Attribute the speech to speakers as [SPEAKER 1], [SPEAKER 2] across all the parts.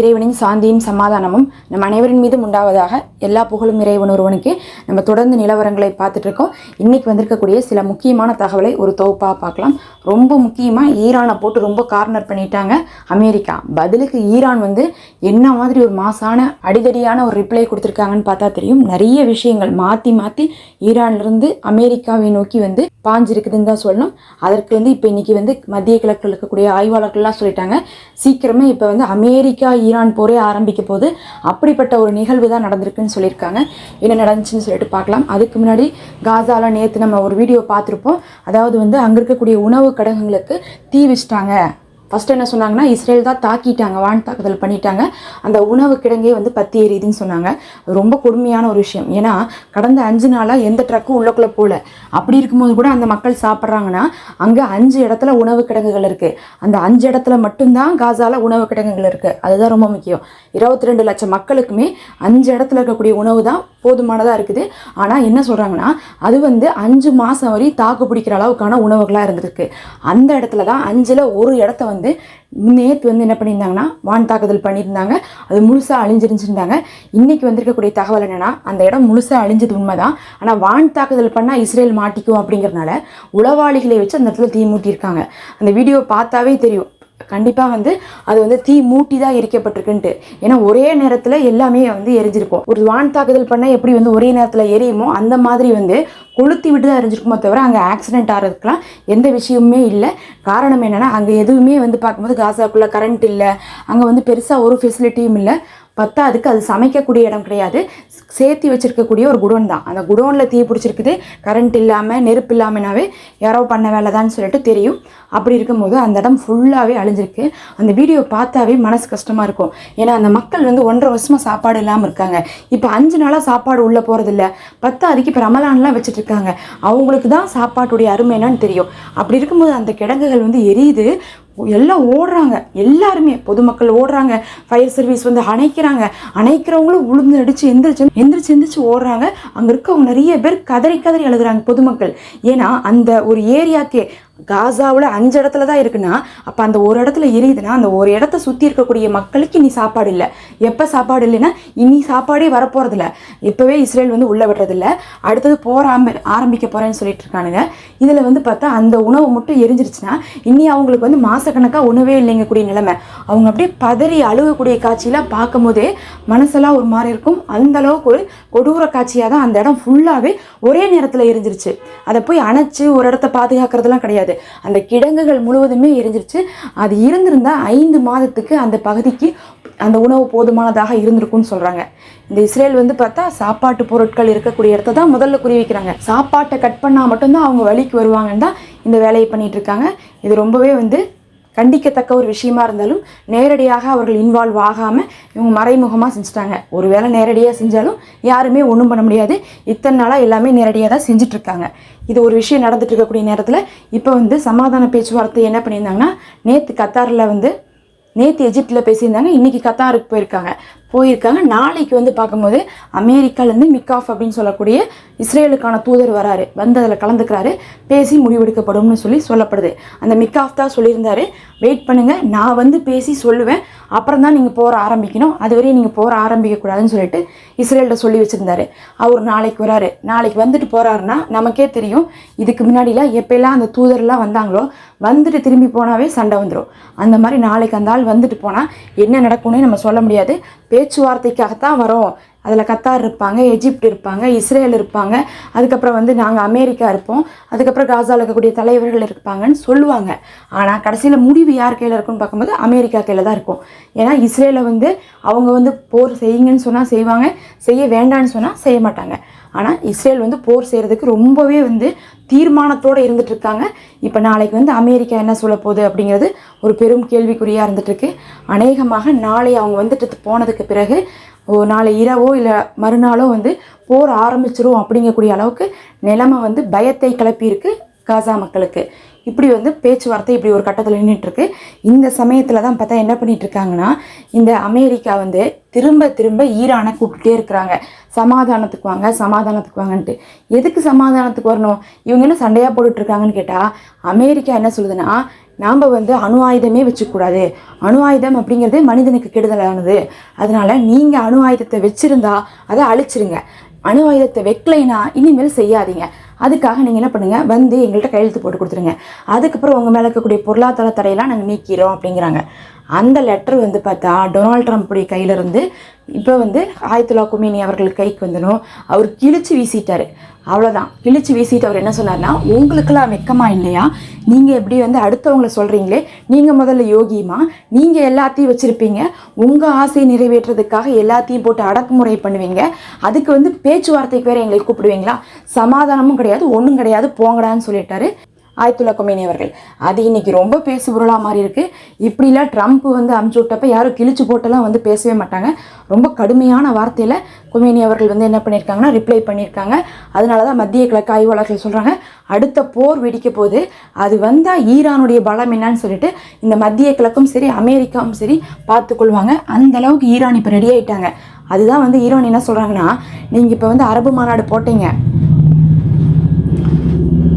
[SPEAKER 1] இறைவனின் சாந்தியும் சமாதானமும் நம் அனைவரின் மீதும் உண்டாவதாக எல்லா புகழும் இறைவன் ஒருவனுக்கு நம்ம தொடர்ந்து நிலவரங்களை பார்த்துட்டு இருக்கோம் இன்னைக்கு வந்திருக்கக்கூடிய சில முக்கியமான தகவலை ஒரு தொகுப்பாக பார்க்கலாம். ரொம்ப முக்கியமாக ஈரானை போட்டு ரொம்ப கார்னர் பண்ணிட்டாங்க அமெரிக்கா. பதிலுக்கு ஈரான் வந்து என்ன மாதிரி ஒரு மாசான அடிதடியான ஒரு ரிப்ளை கொடுத்துருக்காங்கன்னு பார்த்தா தெரியும். நிறைய விஷயங்கள் மாற்றி மாற்றி ஈரான்லேருந்து அமெரிக்காவை நோக்கி வந்து பாஞ்சிருக்குதுன்னு தான் சொல்லணும். அதற்கு வந்து இப்போ இன்னைக்கு வந்து மத்திய கிழக்கில் இருக்கக்கூடிய ஆய்வாளர்கள்லாம் சொல்லிட்டாங்க. சீக்கிரமே இப்போ வந்து அமெரிக்கா ஈரான் போரே ஆரம்பிக்க போது அப்படிப்பட்ட ஒரு நிகழ்வு தான் நடந்திருக்குன்னு சொல்லியிருக்காங்க. என்ன நடந்துச்சுன்னு சொல்லிட்டு பார்க்கலாம். அதுக்கு முன்னாடி காசாவில் நேற்று நம்ம ஒரு வீடியோ பார்த்துருப்போம். அதாவது வந்து அங்கே இருக்கக்கூடிய உணவு கடகங்களுக்கு தீ வச்சிட்டாங்க ஃபஸ்ட்டு என்ன சொன்னாங்கன்னா இஸ்ரேல் தான் தாக்கிட்டாங்க வான் தாக்குதல் பண்ணிட்டாங்க. அந்த உணவு கிடங்கே வந்து பத்தி எரியுதுன்னு சொன்னாங்க. ரொம்ப கொடுமையான ஒரு விஷயம். ஏன்னா கடந்த அஞ்சு நாளாக எந்த ட்ரக்கும் உள்ளக்குள்ளே போகல அப்படி இருக்கும்போது கூட அந்த மக்கள் சாப்பிட்றாங்கன்னா அங்கே அஞ்சு இடத்துல உணவு கிடங்குகள் இருக்குது அந்த அஞ்சு இடத்துல மட்டும்தான் காசால உணவு கிடங்குகள் இருக்குது அதுதான் ரொம்ப முக்கியம். இருபத்தி ரெண்டு லட்சம் மக்களுக்குமே அஞ்சு இடத்துல இருக்கக்கூடிய உணவு தான் போதுமானதாக இருக்குது. ஆனால் என்ன சொல்கிறாங்கன்னா அது வந்து அஞ்சு மாதம் வரை தாக்கு பிடிக்கிற அளவுக்கான உணவுகளாக இருந்திருக்கு. அந்த இடத்துல தான் அஞ்சில் ஒரு இடத்த வந்து நேற்று வந்து என்ன பண்ணியிருந்தாங்கன்னா வான் தாக்குதல் பண்ணியிருந்தாங்க. அது முழுசாக அழிஞ்சிருந்துருந்தாங்க இன்றைக்கி வந்திருக்கக்கூடிய தகவல் என்னென்னா அந்த இடம் முழுசாக அழிஞ்சது உண்மைதான். ஆனால் வான் தாக்குதல் பண்ணால் இஸ்ரேல் மாட்டிக்கும் அப்படிங்கிறனால உளவாளிகளை வச்சு அந்த இடத்துல தீ மூட்டியிருக்காங்க. அந்த வீடியோ பார்த்தாவே தெரியும். கண்டிப்பாக வந்து அது வந்து தீ மூட்டி தான் எரிக்கப்பட்டிருக்குன்ட்டு. ஏன்னா ஒரே நேரத்தில் எல்லாமே வந்து எரிஞ்சிருக்கும். ஒரு வான் தாக்குதல் பண்ணால் எப்படி வந்து ஒரே நேரத்தில் எரியுமோ அந்த மாதிரி வந்து கொளுத்தி விட்டு தான் எரிஞ்சிருக்குமோ தவிர அங்கே ஆக்சிடென்ட் ஆகிறதுக்குலாம் எந்த விஷயமுமே இல்லை. காரணம் என்னென்னா அங்கே எதுவுமே வந்து பார்க்கும்போது காசாக்குள்ளே கரண்ட் இல்லை. அங்கே வந்து பெருசாக ஒரு ஃபெசிலிட்டியும் இல்லை. பத்தாதுக்கு அது சமைக்கக்கூடிய இடம் கிடையாது. சேர்த்து வச்சுருக்கக்கூடிய ஒரு குடோன் தான். அந்த குடோனில் தீ பிடிச்சிருக்குது. கரண்ட் இல்லாமல் நெருப்பு இல்லாமனாவே யாரோ பண்ண வேலை தான் சொல்லிட்டு தெரியும். அப்படி இருக்கும்போது அந்த இடம் ஃபுல்லாகவே அழிஞ்சிருக்கு. அந்த வீடியோ பார்த்தாவே மனசு கஷ்டமாக இருக்கும். ஏன்னா அந்த மக்கள் வந்து ஒன்றரை வருஷமாக சாப்பாடு இல்லாமல் இருக்காங்க. இப்போ அஞ்சு நாளாக சாப்பாடு உள்ளே போகிறதில்ல பத்தாதுக்கு இப்போ ரமலான்லாம் வச்சுட்டு இருக்காங்க அவங்களுக்கு தான் சாப்பாட்டுடைய அருமை என்னன்னு தெரியும். அப்படி இருக்கும்போது அந்த கிடங்குகள் வந்து எரியுது. எல்லாம் ஓடுறாங்க. எல்லாருமே பொதுமக்கள் ஓடுறாங்க. ஃபயர் சர்வீஸ் வந்து அணைக்கிறாங்க. அணைக்கிறவங்களும் உளுந்து அடிச்சு எந்திரிச்சு எந்திரிச்சு எந்திரிச்சு ஓடுறாங்க. அங்கே இருக்கவங்க நிறைய பேர் கதறி கதறி எழுதுறாங்க பொதுமக்கள். ஏன்னா அந்த ஒரு ஏரியாக்கே காசாவில் அஞ்சு இடத்துல தான் இருக்குன்னா அப்போ அந்த ஒரு இடத்துல எரியுதுன்னா அந்த ஒரு இடத்த சுற்றி இருக்கக்கூடிய மக்களுக்கு இனி சாப்பாடு இல்லை. எப்போ சாப்பாடு இல்லைன்னா இனி சாப்பாடே வரப்போகிறதில்ல இப்போவே இஸ்ரேல் வந்து உள்ளே விடுறதில்ல. அடுத்தது போற ஆரம்பி ஆரம்பிக்க போகிறேன்னு சொல்லிட்டு இருக்கானுங்க. இதில் வந்து பார்த்தா அந்த உணவு மட்டும் எரிஞ்சிருச்சுன்னா இனி அவங்களுக்கு வந்து மாதக்கணக்காக உணவே இல்லைங்க கூடிய நிலைமை. அவங்க அப்படியே பதறி அழுகக்கூடிய காட்சியெலாம் பார்க்கும் போதே மனசெல்லாம் ஒரு மாதிரி இருக்கும். அந்த அளவுக்கு ஒரு கொடூர காட்சியாக தான் அந்த இடம் ஃபுல்லாகவே ஒரே நேரத்தில் எரிஞ்சிருச்சு. அதை போய் அணைச்சு ஒரு இடத்த பாதுகாக்கிறதுலாம் கிடையாது. அந்த கிடங்குகள் முழுவதுமே எரிஞ்சிருச்சு. அது இருந்திருந்தால் ஐந்து மாதத்துக்கு அந்த பகுதிக்கு அந்த உணவு போதுமானதாக இருந்திருக்கும்னு சொல்கிறாங்க இந்த இஸ்ரேல் வந்து பார்த்தா சாப்பாட்டு பொருட்கள் இருக்கக்கூடிய இடத்த தான் முதல்ல குறி வைக்கிறாங்க. சாப்பாட்டை கட் பண்ணால் மட்டும்தான் அவங்க வழிக்கு வருவாங்கன்னு தான் இந்த வேலையை பண்ணிகிட்ருக்காங்க இருக்காங்க. இது ரொம்பவே வந்து கண்டிக்கத்தக்க ஒரு விஷயமா இருந்தாலும் நேரடியாக அவர்கள் இன்வால்வ் ஆகாமல் இவங்க மறைமுகமாக செஞ்சுட்டாங்க. ஒருவேளை நேரடியாக செஞ்சாலும் யாருமே ஒன்றும் பண்ண முடியாது. இத்தனை நாளாக எல்லாமே நேரடியாக தான் செஞ்சுட்டு இருக்காங்க இது ஒரு விஷயம் நடந்துட்டு இருக்கக்கூடிய நேரத்தில் இப்போ வந்து சமாதான பேச்சுவார்த்தை என்ன பண்ணியிருந்தாங்கன்னா நேற்று கத்தாரில் வந்து நேற்று எஜிப்டில் பேசியிருந்தாங்க. இன்றைக்கி கத்தாருக்கு போயிருக்காங்க. போயிருக்காங்க. நாளைக்கு வந்து பார்க்கும்போது அமெரிக்காலேருந்து மிக்காஃப் அப்படின்னு சொல்லக்கூடிய இஸ்ரேலுக்கான தூதர் வராரு. வந்து அதில் கலந்துக்கிறாரு. பேசி முடிவெடுக்கப்படும்னு சொல்லி சொல்லப்படுது. அந்த மிக்காஃப் தான் சொல்லியிருந்தார். வெயிட் பண்ணுங்கள் நான் வந்து பேசி சொல்லுவேன். அப்புறம் தான் நீங்கள் போகிற ஆரம்பிக்கணும். அதுவரையும் நீங்கள் போகிற ஆரம்பிக்கக்கூடாதுன்னு சொல்லிட்டு இஸ்ரேல்கிட்ட சொல்லி வச்சுருந்தாரு. அவர் நாளைக்கு வராரு. நாளைக்கு வந்துட்டு போகிறாருன்னா நமக்கே தெரியும். இதுக்கு முன்னாடிலாம் எப்போல்லாம் அந்த தூதர்லாம் வந்தாங்களோ வந்துட்டு திரும்பி போனாவே சண்டை வந்துடும் அந்த மாதிரி நாளைக்கு அந்த ஆள் வந்துட்டு போனால் என்ன நடக்கும்னே நம்ம சொல்ல முடியாது. பேச்சுவார்த்தைக்காகத்தான் வரோம். அதில் கத்தார் இருப்பாங்க எஜிப்ட் இருப்பாங்க இஸ்ரேல் இருப்பாங்க. அதுக்கப்புறம் வந்து நாங்கள் அமெரிக்கா இருப்போம். அதுக்கப்புறம் காசாவில் இருக்கக்கூடிய தலைவர்கள் இருப்பாங்கன்னு சொல்லுவாங்க. ஆனால் கடைசியில் முடிவு யார் கையில் இருக்குன்னு பார்க்கும்போது அமெரிக்கா கையில் தான் இருக்கும். ஏன்னா இஸ்ரேலை வந்து அவங்க வந்து போர் செய்யுங்கன்னு சொன்னால் செய்வாங்க செய்ய வேண்டாம்னு சொன்னால் செய்ய மாட்டாங்க. ஆனால் இஸ்ரேல் வந்து போர் செய்கிறதுக்கு ரொம்பவே வந்து தீர்மானத்தோடு இருந்துட்டு இருக்காங்க இப்போ நாளைக்கு வந்து அமெரிக்கா என்ன சொல்ல போகுது அப்படிங்கிறது ஒரு பெரும் கேள்விக்குறியாக இருந்துகிட்ருக்கு அநேகமாக நாளை அவங்க வந்துட்டு போனதுக்கு பிறகு ஓ நாளை இரவோ இல்லை மறுநாளோ வந்து போர் ஆரம்பிச்சிரும் அப்படிங்கக்கூடிய அளவுக்கு நிலைமை வந்து பயத்தை கிளப்பியிருக்கு காசா மக்களுக்கு. இப்படி வந்து பேச்சுவார்த்தை இப்படி ஒரு கட்டத்தில் நின்றுட்டுருக்கு இந்த சமயத்தில் தான் பார்த்தா என்ன பண்ணிகிட்ருக்காங்கன்னா இந்த அமெரிக்கா வந்து திரும்ப திரும்ப ஈரானை கூப்பிட்டுட்டே இருக்கிறாங்க. சமாதானத்துக்கு வாங்க சமாதானத்துக்கு வாங்கன்ட்டு. எதுக்கு சமாதானத்துக்கு வரணும்? இவங்க என்ன சண்டையாக போட்டுட்ருக்காங்கன்னு கேட்டால் அமெரிக்கா என்ன சொல்லுதுன்னா நாம் வந்து அணு ஆயுதமே வச்சுக்கூடாது. அணு ஆயுதம் அப்படிங்கிறது மனிதனுக்கு கெடுதலானது. அதனால நீங்கள் அணு ஆயுதத்தை வச்சிருந்தா அதை அழிச்சிருங்க. அணு ஆயுதத்தை வைக்கலைன்னா இனிமேல் செய்யாதீங்க. அதுக்காக நீங்கள் என்ன பண்ணுங்கள் வந்து எங்கள்கிட்ட கையெழுத்து போட்டு கொடுத்துருங்க. அதுக்கப்புறம் உங்கள் மேலே இருக்கக்கூடிய பொருளாதார தடையெல்லாம் நாங்கள் நீக்கிறோம் அப்படிங்கிறாங்க. அந்த லெட்டர் வந்து பார்த்தா டொனால்ட் ட்ரம்ப்புடைய கையிலிருந்து இப்போ வந்து ஆயத்துல்லா குமேனி அவர்கள் கைக்கு வந்துடும் அவர் கிழிச்சு வீசிட்டார். அவ்வளோதான் கிழிச்சு வீசிட்டு அவர் என்ன சொன்னார்னா உங்களுக்கெல்லாம் வெக்கமா இல்லையா? நீங்கள் எப்படி வந்து அடுத்தவங்கள சொல்கிறீங்களே நீங்கள் முதல்ல யோகியுமா? நீங்கள் எல்லாத்தையும் வச்சுருப்பீங்க. உங்கள் ஆசையை நிறைவேற்றுறதுக்காக எல்லாத்தையும் போட்டு அடக்குமுறை பண்ணுவீங்க. அதுக்கு வந்து பேச்சுவார்த்தைக்கு வேறு எங்களை கூப்பிடுவீங்களா? சமாதானமும் கிடையாது ஒன்றும் கிடையாது. போங்கடான்னு சொல்லிட்டாரு. ஆயத்துல்லா கொமேனி அவர்கள். அது இன்னைக்கு ரொம்ப பேசு பொருளாக மாறி இருக்குது இப்படிலாம் ட்ரம்ப் வந்து அமுச்சு விட்டப்ப யாரும் கிழிச்சு போட்டெல்லாம் வந்து பேசவே மாட்டாங்க. ரொம்ப கடுமையான வார்த்தையில் கொமேனி அவர்கள் வந்து என்ன பண்ணியிருக்காங்கன்னா ரிப்ளை பண்ணியிருக்காங்க. அதனால தான் மத்திய கிழக்கு ஆய்வாளர்கள் சொல்கிறாங்க அடுத்த போர் வெடிக்க போது அது வந்தால் ஈரானுடைய பலம் என்னன்னு சொல்லிட்டு இந்த மத்திய கிழக்கும் சரி அமெரிக்காவும் சரி பார்த்துக்கொள்வாங்க அந்த அளவுக்கு ஈரான் இப்போ ரெடி ஆயிட்டாங்க. அதுதான் வந்து ஈரான் என்ன சொல்கிறாங்கன்னா நீங்கள் இப்போ வந்து அரபு மாநாடு போட்டீங்க.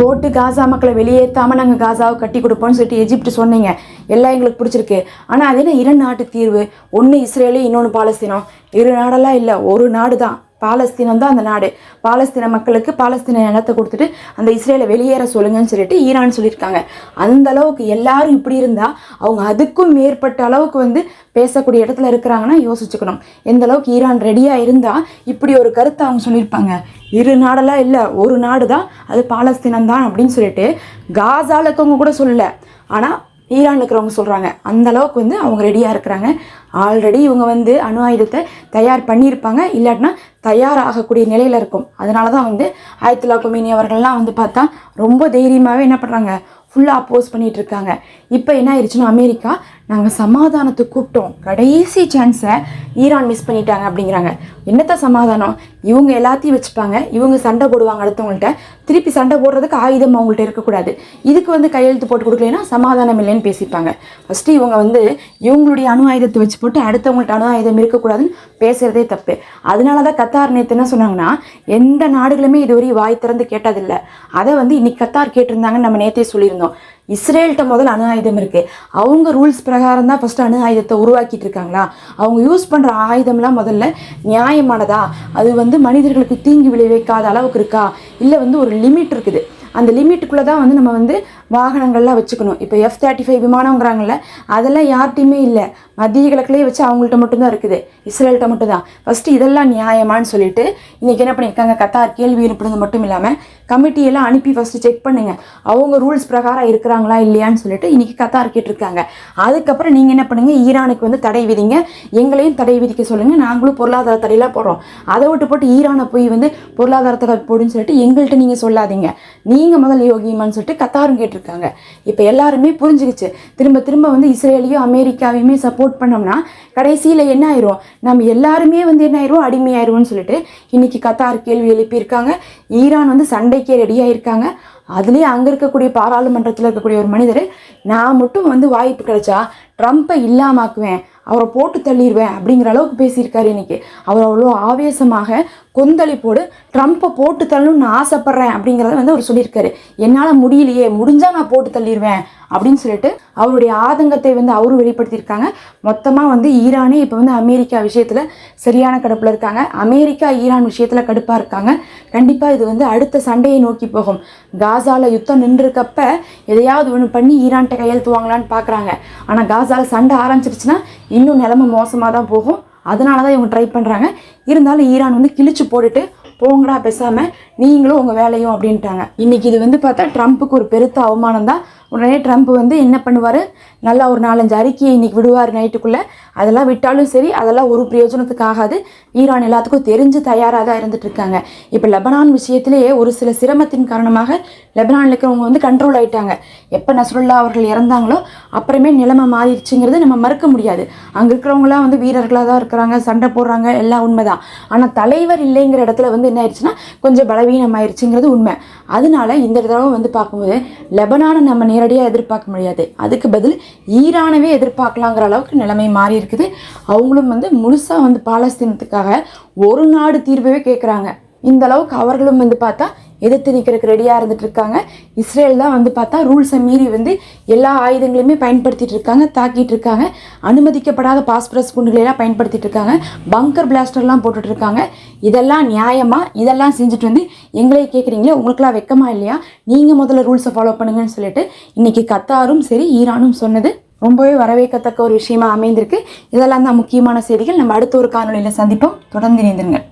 [SPEAKER 1] போட்டு காசா மக்களை வெளியேற்றாமல் நாங்கள் காசாவை கட்டி கொடுப்போம்னு சொல்லிட்டு எஜிப்ட் சொன்னீங்க. எல்லாம் எங்களுக்கு பிடிச்சிருக்கு. ஆனால் அது என்ன இரு நாட்டு தீர்வு? ஒன்று இஸ்ரேலு இன்னொன்று பாலஸ்தீனம் இரு நாடெல்லாம் இல்லை ஒரு நாடு தான் பாலஸ்தீனம் தான் அந்த நாடு. பாலஸ்தீன மக்களுக்கு பாலஸ்தீன நிலத்தை கொடுத்துட்டு அந்த இஸ்ரேலை வெளியேற சொல்லுங்கன்னு சொல்லிட்டு ஈரான் சொல்லியிருக்காங்க. அந்த அளவுக்கு எல்லாரும் இப்படி இருந்தால் அவங்க அதுக்கும் மேற்பட்ட அளவுக்கு வந்து பேசக்கூடிய இடத்துல இருக்கிறாங்கன்னா யோசிச்சுக்கணும். எந்த அளவுக்கு ஈரான் ரெடியாக இருந்தால் இப்படி ஒரு கருத்தை அவங்க சொல்லியிருப்பாங்க. இரு நாடெல்லாம் இல்லை ஒரு நாடு தான் அது பாலஸ்தீனம் தான் அப்படின்னு சொல்லிட்டு காசால இருக்கவங்க கூட சொல்லலை. ஆனால் ஈரான் இருக்கிறவங்க சொல்கிறாங்க அந்த அளவுக்கு வந்து அவங்க ரெடியாக இருக்கிறாங்க. ஆல்ரெடி இவங்க வந்து அணு ஆயுதத்தை தயார் பண்ணியிருப்பாங்க. இல்லாட்டினா தயாராகக்கூடிய நிலையில் இருக்கும். அதனால தான் வந்து ஆயத்துல்லா கொமினி அவர்கள்லாம் வந்து பார்த்தா ரொம்ப தைரியமாகவே என்ன பண்ணுறாங்க ஃபுல்லாக அப்போஸ் பண்ணிகிட்டு இருக்காங்க. இப்போ என்ன ஆயிடுச்சுன்னா அமெரிக்கா நாங்கள் சமாதானத்துக்கு கூப்பிட்டோம். கடைசி சான்ஸை ஈரான் மிஸ் பண்ணிட்டாங்க அப்படிங்கிறாங்க. என்னத்த சமாதானம்? இவங்க எல்லாத்தையும் வச்சுப்பாங்க. இவங்க சண்டை போடுவாங்க அடுத்தவங்கள்ட்ட. திருப்பி சண்டை போடுறதுக்கு ஆயுதம் அவங்கள்ட்ட இருக்கக்கூடாது. இதுக்கு வந்து கையெழுத்து போட்டு கொடுக்கலன்னா சமாதானம் இல்லைன்னு பேசிப்பாங்க. ஃபஸ்ட்டு இவங்க வந்து இவங்களுடைய அணு ஆயுதத்தை வச்சு போட்டு அடுத்தவங்கள்ட்ட அணு ஆயுதம் இருக்கக்கூடாதுன்னு பேசுகிறதே தப்பு. அதனால தான் கத்தார் நேற்று என்ன சொன்னாங்கன்னா எந்த நாடுகளுமே இதுவரை வாய் திறந்து கேட்டதில்லை. அதை வந்து இன்னைக்கு கத்தார் கேட்டிருந்தாங்கன்னு நம்ம நேற்றே சொல்லியிருந்தோம். இஸ்ரேல்கிட்ட முதல் அணு ஆயுதம் இருக்குது அவங்க ரூல்ஸ் பிரகாரம் தான் ஃபஸ்ட்டு அணு ஆயுதத்தை உருவாக்கிட்டு இருக்காங்களா அவங்க யூஸ் பண்ணுற ஆயுதம்லாம் முதல்ல நியாயமானதா? அது வந்து மனிதர்களுக்கு தீங்கு விளைவிக்காத அளவுக்கு இருக்கா? இல்லை வந்து ஒரு லிமிட் இருக்குது. அந்த லிமிட்டுக்குள்ளே தான் வந்து நம்ம வந்து வாகனங்கள்லாம் வச்சுக்கணும். இப்போ எஃப் தேர்ட்டி ஃபைவ் விமானங்கிறாங்கல்ல அதெல்லாம் யார்கிட்டையுமே இல்லை. மத்திய கிழக்குலேயே வச்சு அவங்கள்ட்ட மட்டும்தான் இருக்குது. இஸ்ரேல்கிட்ட மட்டும்தான். ஃபஸ்ட்டு இதெல்லாம் நியாயமான்னு சொல்லிட்டு இன்றைக்கி என்ன பண்ணியிருக்காங்க? கத்தார் கேள்வி எழுப்புனது மட்டும் இல்லாமல் கமிட்டியெல்லாம் அனுப்பி ஃபஸ்ட்டு செக் பண்ணுங்கள் அவங்க ரூல்ஸ் பிரகாரம் இருக்கிறாங்களா இல்லையான்னு சொல்லிட்டு இன்றைக்கி கத்தார் கேட்டிருக்காங்க. அதுக்கப்புறம் நீங்கள் என்ன பண்ணுங்கள் ஈரானுக்கு வந்து தடை விதிங்க. எங்களையும் தடை விதிக்க சொல்லுங்கள் நாங்களும் பொருளாதார தடையெல்லாம் போடுறோம் அதை விட்டு போட்டு ஈரானை போய் வந்து பொருளாதார தடை போடுன்னு சொல்லிட்டு எங்கள்கிட்ட நீங்கள் சொல்லாதீங்க. நீங்கள் முதல் யோகிமான்னு சொல்லிட்டு கத்தாரும் கேட்டிருக்காங்க. இருக்காங்க. இப்போ எல்லாருமே புரிஞ்சுக்கிச்சு. திரும்ப திரும்ப வந்து இஸ்ரேலையும் அமெரிக்காவையுமே சப்போர்ட் பண்ணோம்னா கடைசியில் என்ன ஆயிரும்? நம்ம எல்லாருமே வந்து என்ன ஆயிரும்? அடிமையாயிருவோம்னு சொல்லிட்டு இன்னைக்கு கத்தார் கேள்வி எழுப்பியிருக்காங்க. ஈரான் வந்து சண்டைக்கே ரெடியாக இருக்காங்க அதுலேயே அங்கே இருக்கக்கூடிய பாராளுமன்றத்தில் இருக்கக்கூடிய ஒரு மனிதர் நான் மட்டும் வந்து வாய்ப்பு கிடைச்சா ட்ரம்ப்பை இல்லாமாக்குவேன் அவரை போட்டு தள்ளிடுவேன் அப்படிங்கிற அளவுக்கு பேசியிருக்காரு இன்னைக்கு. அவர் அவ்வளோ ஆவேசமாக கொந்தளிப்போடு ட்ரம்ப்பை போட்டு தள்ளணும்னு நான் ஆசைப்பட்றேன் அப்படிங்கிறத வந்து அவர் சொல்லியிருக்காரு. என்னால் முடியலையே முடிஞ்சால் நான் போட்டு தள்ளிடுவேன் அப்படின்னு சொல்லிட்டு அவருடைய ஆதங்கத்தை வந்து அவரும் வெளிப்படுத்தியிருக்காங்க. மொத்தமாக வந்து ஈரானே இப்போ வந்து அமெரிக்கா விஷயத்தில் சரியான கடுப்பில் இருக்காங்க. அமெரிக்கா ஈரான் விஷயத்தில் கடுப்பாக இருக்காங்க. கண்டிப்பாக இது வந்து அடுத்த சண்டையை நோக்கி போகும். காசாவில் யுத்தம் நின்றுருக்கப்ப எதையாவது ஒன்று பண்ணி ஈரான்கிட்ட கையெழுத்துவாங்களான்னு பார்க்குறாங்க ஆனால் காசாவில் சண்டை ஆரம்பிச்சிருச்சுன்னா இன்னும் நிலமை மோசமாக தான் போகும். அதனால தான் இவங்க ட்ரை பண்ணுறாங்க இருந்தாலும் ஈரான் வந்து கிழிச்சு போட்டுட்டு போங்கடா பேசாமல் நீங்களும் உங்கள் வேலையும் அப்படின்ட்டாங்க. இன்றைக்கி இது வந்து பார்த்தா ட்ரம்ப்புக்கு ஒரு பெருத்த அவமானம் தான் உடனே ட்ரம்ப் வந்து என்ன பண்ணுவார்? நல்லா ஒரு நாலஞ்சு அறிக்கையை இன்னைக்கு விடுவார் நைட்டுக்குள்ளே. அதெல்லாம் விட்டாலும் சரி அதெல்லாம் ஒரு பிரயோஜனத்துக்கு ஆகாது. ஈரான் எல்லாத்துக்கும் தெரிஞ்சு தயாராக தான் இருந்துட்டு இருக்காங்க. இப்போ லெபனான் விஷயத்திலேயே ஒரு சில சிரமத்தின் காரணமாக லெபனானில் இருக்கிறவங்க வந்து கண்ட்ரோல் ஆகிட்டாங்க எப்போ நஸ்ருல்லா அவர்கள் இறந்தாங்களோ அப்புறமே நிலைமை மாறிடுச்சுங்கிறது நம்ம மறுக்க முடியாது. அங்கே இருக்கிறவங்களாம் வந்து வீரர்களாக தான் இருக்கிறாங்க சண்டை போடுறாங்க எல்லாம் உண்மைதான். ஆனால் தலைவர் இல்லைங்கிற இடத்துல வந்து என்ன ஆயிடுச்சுன்னா கொஞ்சம் பலவீனம் ஆயிடுச்சுங்கிறது உண்மை. அதனால இந்த தடவை வந்து பார்க்கும்போது லெபனானை நம்ம நேரடியாக எதிர்பார்க்க முடியாது. அதுக்கு பதில் ஈரானவே எதிர்பார்க்கலாங்கிற அளவுக்கு நிலைமை மாறி இருக்குது. அவங்களும் வந்து முழுசாக வந்து பாலஸ்தீனத்துக்காக ஒரு நாடு தீர்வே கேட்குறாங்க இந்த அளவுக்கு அவர்களும் வந்து பார்த்தா எதிர்த்து நிற்கிறதுக்கு ரெடியாக இருந்துட்டு இருக்காங்க. இஸ்ரேல் தான் வந்து பார்த்தா ரூல்ஸை மீறி வந்து எல்லா ஆயுதங்களையுமே பயன்படுத்திட்டு இருக்காங்க தாக்கிட்டு இருக்காங்க. அனுமதிக்கப்படாத பாஸ்பரஸ் குண்டுகளெல்லாம் பயன்படுத்திட்டு இருக்காங்க. பங்கர் பிளாஸ்டர்லாம் போட்டுட்டு இருக்காங்க. இதெல்லாம் நியாயமா? இதெல்லாம் செஞ்சுட்டு வந்து எங்களே கேட்குறீங்களே உங்களுக்குலாம் வெக்கமா இல்லையா? நீங்கள் முதல்ல ரூல்ஸை ஃபாலோ பண்ணுங்கன்னு சொல்லிட்டு இன்னைக்கு கத்தாரும் சரி ஈரானும் சொன்னது ரொம்பவே வரவேற்கத்தக்க ஒரு விஷயமா அமைந்திருக்கு. இதெல்லாம் தான் முக்கியமான செய்திகள். நம்ம அடுத்த ஒரு காணொலியில் சந்திப்போம். தொடர்ந்து இணைந்திருங்கள்.